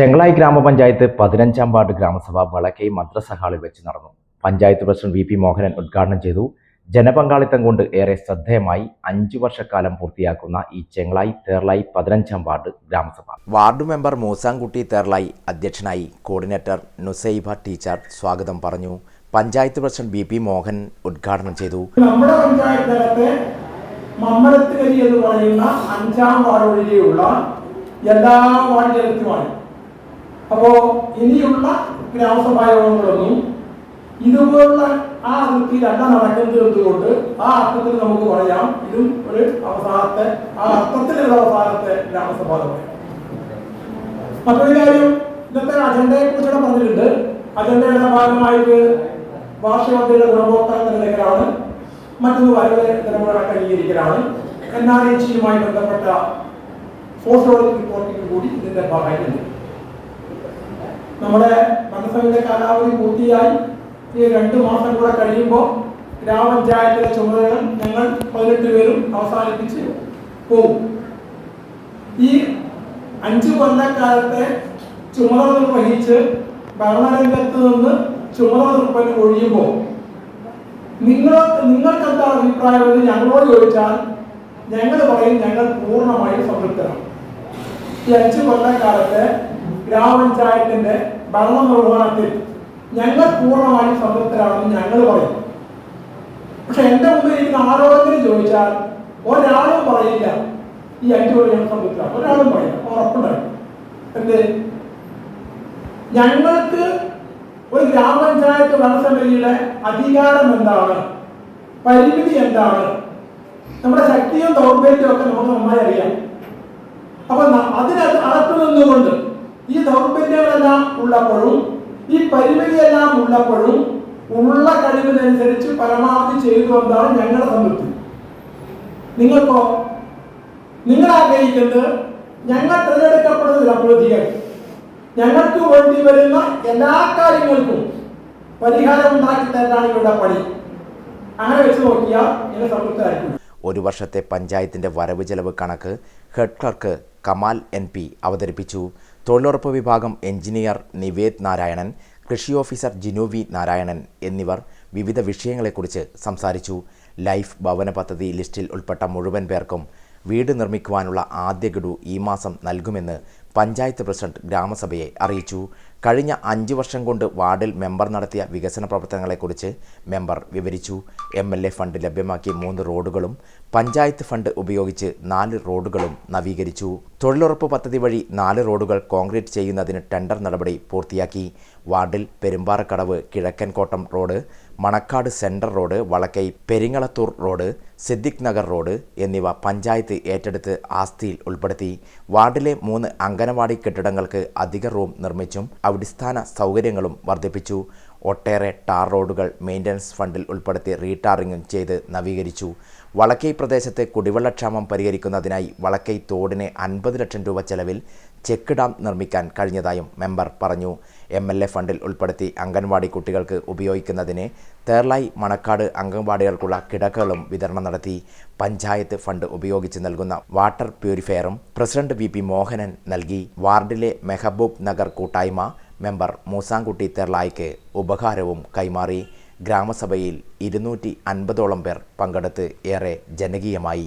ചെങ്ങളായി ഗ്രാമപഞ്ചായത്ത് പതിനഞ്ചാം വാർഡ് ഗ്രാമസഭ വളക്കൈ മദ്രസ ഹാളിൽ വെച്ച് നടന്നു. Panchayat president V P Mohanan ഉദ്ഘാടനം ചെയ്തു. ജനപങ്കാളിത്തം കൊണ്ട് ഏറെ ശ്രദ്ധേയമായി അഞ്ചു വർഷക്കാലം പൂർത്തിയാക്കുന്ന ഈ ചെങ്ങളായി തേർലായി പതിനഞ്ചാം വാർഡ് ഗ്രാമസഭ. വാർഡ് മെമ്പർ മൂസാംകുട്ടി തേർലായി അധ്യക്ഷനായി കോർഡിനേറ്റർ നുസൈബ ടീച്ചർ സ്വാഗതം പറഞ്ഞു. Panchayat president V P Mohan ഉദ്ഘാടനം ചെയ്തു. നമ്മുടെ പഞ്ചായത്തിനകത്തെ എന്ന് പറയുന്ന അഞ്ചാം വാർഡ് എല്ലാ വാർഡുകളുമാണ് അപ്പോ ഇനിയുള്ള ഗ്രാമസഭാ യോഗങ്ങളൊന്നും ഇതുപോലുള്ള ആ അതിർത്തിയിലല്ല നടക്കുന്നത് കൊണ്ട് ആ അർത്ഥത്തിൽ നമുക്ക് പറയാം. ഇതും ഒരു അവസാനത്തെ ആ അർത്ഥത്തിലുള്ള അവസാനത്തെ ഗ്രാമസഭാ മറ്റൊരു കാര്യം ഇന്നത്തെ അജണ്ടയെ കുറിച്ചുകൂടെ പറഞ്ഞിട്ടുണ്ട്. അജണ്ടയുടെ ഭാഗമായിട്ട് വാർഷികത്തിന്റെ ഗുണഭോക്താക്കൾ നിലനിൽക്കലാണ്. മറ്റൊന്ന് വരവ് തലമുറ അംഗീകരിക്കലാണ്. എൻ ആർ എച്ചിയുമായി ബന്ധപ്പെട്ട സോഷ്യോളജി റിപ്പോർട്ടിംഗ് കൂടി ഇതിന്റെ ഭാഗമായിട്ടുണ്ട്. നമ്മുടെ മന്ത്രിസഭയുടെ കാലാവധി പൂർത്തിയായി. ഈ രണ്ട് മാസം കൂടെ കഴിയുമ്പോൾ ഗ്രാമപഞ്ചായത്തിലെ ചുമതലകൾ ഞങ്ങൾ പതിനെട്ട് പേരും അവസാനിപ്പിച്ച് പോകും ഈ അഞ്ചു കൊല്ലക്കാലത്തെ ചുമതല നിർവഹിച്ച് ഭരണരംഗത്ത് നിന്ന് ചുമതല നിർവഹണം ഒഴിയുമ്പോൾ നിങ്ങൾ നിങ്ങൾക്ക് എന്താണ് അഭിപ്രായം എന്ന് ഞങ്ങളോട് ചോദിച്ചാൽ ഞങ്ങൾ പറയും ഞങ്ങൾ പൂർണമായും സംതൃപ്തരാണ്. ഈ അഞ്ചു കൊല്ലക്കാലത്തെ ഗ്രാമപഞ്ചായത്തിന്റെ ഭരണ നിർവഹണത്തിൽ ഞങ്ങൾ പൂർണമായും സംതൃപ്തരാണെന്ന് ഞങ്ങൾ പറയും. പക്ഷെ എന്റെ മുമ്പിൽ ഇരിക്കുന്ന ആരോടെങ്കിലും ചോദിച്ചാൽ ഒരാളും പറയില്ല. ഈ അഞ്ചു കോടി ഞങ്ങൾ സംതൃപ്തരാണ്. ഒരാളും പറയില്ല. ഉറപ്പുണ്ടായി എന്ത്? ഞങ്ങൾക്ക് ഒരു ഗ്രാമപഞ്ചായത്ത് ഭരണസമിതിയുടെ അധികാരം എന്താണ്? പരിമിതി എന്താണ്? നമ്മുടെ ശക്തിയും ദൗർബല്യവും ഒക്കെ നമുക്ക് നന്നായി അറിയാം. അപ്പൊ അതിനകത്ത് അകത്തു നിന്നുകൊണ്ട് ഈ ദൗർബല്യങ്ങളെല്ലാം ഉള്ളപ്പോഴും ഈ പരിമിതിയെല്ലാം ഉള്ളപ്പോഴും ഉള്ള കഴിവിനനുസരിച്ച് പരമാവധി ചെയ്തു എന്നാണ് ഞങ്ങളുടെ സംതൃപ്തി. നിങ്ങൾക്കോ നിങ്ങൾ ആഗ്രഹിക്കുന്നത് ഞങ്ങൾ തിരഞ്ഞെടുക്കപ്പെടുന്ന അഭിവൃദ്ധികൾ ഞങ്ങൾക്ക് വേണ്ടി വരുന്ന എല്ലാ കാര്യങ്ങൾക്കും പരിഹാരം ഉണ്ടാക്കി തരാനാണ് ഇവിടെ പണി. അങ്ങനെ വെച്ച് നോക്കിയാൽ എന്നെ സംതൃപ്തരായിരിക്കും ഒരു വർഷത്തെ പഞ്ചായത്തിന്റെ വരവ് ചെലവ് കണക്ക് head clerk Kamal N P അവതരിപ്പിച്ചു. തൊഴിലുറപ്പ് വിഭാഗം എഞ്ചിനീയർ നിവേദ് നാരായണൻ കൃഷി ഓഫീസർ ജിനു വി നാരായണൻ എന്നിവർ വിവിധ വിഷയങ്ങളെക്കുറിച്ച് സംസാരിച്ചു. ലൈഫ് ഭവന പദ്ധതി ലിസ്റ്റിൽ ഉൾപ്പെട്ട മുഴുവൻ പേർക്കും വീട് നിർമ്മിക്കുവാനുള്ള ആദ്യ ഗഡു ഈ മാസം നൽകുമെന്ന് പഞ്ചായത്ത് പ്രസിഡന്റ് ഗ്രാമസഭയെ അറിയിച്ചു. കഴിഞ്ഞ അഞ്ച് വർഷം കൊണ്ട് വാർഡിൽ മെമ്പർ നടത്തിയ വികസന പ്രവർത്തനങ്ങളെക്കുറിച്ച് മെമ്പർ വിവരിച്ചു. എം എൽ എ ഫണ്ട് ലഭ്യമാക്കി മൂന്ന് റോഡുകളും പഞ്ചായത്ത് ഫണ്ട് ഉപയോഗിച്ച് നാല് റോഡുകളും നവീകരിച്ചു. തൊഴിലുറപ്പ് പദ്ധതി വഴി നാല് റോഡുകൾ കോൺക്രീറ്റ് ചെയ്യുന്നതിന് ടെൻഡർ നടപടി പൂർത്തിയാക്കി. വാർഡിൽ Perumparakkadavu Kizhakkankottam road Manakkad central road Valakkai Peringalathur road Siddique Nagar road എന്നിവ പഞ്ചായത്ത് ഏറ്റെടുത്ത് ആസ്തിയിൽ ഉൾപ്പെടുത്തി. വാർഡിലെ മൂന്ന് അംഗനവാടി കെട്ടിടങ്ങൾക്ക് അധിക റൂം നിർമ്മിച്ചും അടിസ്ഥാന സൗകര്യങ്ങളും വർദ്ധിപ്പിച്ചു. ഒട്ടേറെ ടാർ റോഡുകൾ മെയിന്റനൻസ് ഫണ്ടിൽ ഉൾപ്പെടുത്തി റീടാറിങ്ങും ചെയ്ത് നവീകരിച്ചു. വളക്കൈ പ്രദേശത്തെ കുടിവെള്ളക്ഷാമം പരിഹരിക്കുന്നതിനായി വളക്കൈ തോടിന് അൻപത് ലക്ഷം രൂപ ചെലവിൽ ചെക്ക് ഡാം നിർമ്മിക്കാൻ കഴിഞ്ഞതായും മെമ്പർ പറഞ്ഞു. എം എൽ എ ഫണ്ടിൽ ഉൾപ്പെടുത്തി അംഗൻവാടി കുട്ടികൾക്ക് ഉപയോഗിക്കുന്നതിന് തേർലായി മണക്കാട് അംഗൻവാടികൾക്കുള്ള കിടക്കകളും വിതരണം നടത്തി. പഞ്ചായത്ത് ഫണ്ട് ഉപയോഗിച്ച് നൽകുന്ന വാട്ടർ പ്യൂരിഫയറും പ്രസിഡന്റ് വി പി മോഹനൻ നൽകി. വാർഡിലെ മെഹബൂബ് നഗർ കൂട്ടായ്മ മെമ്പർ മൂസാങ്കുട്ടി തെർലായിക്ക് ഉപഹാരവും കൈമാറി. ഗ്രാമസഭയിൽ ഇരുന്നൂറ്റി അൻപതോളം പേർ പങ്കെടുത്ത് ഏറെ ജനകീയമായി.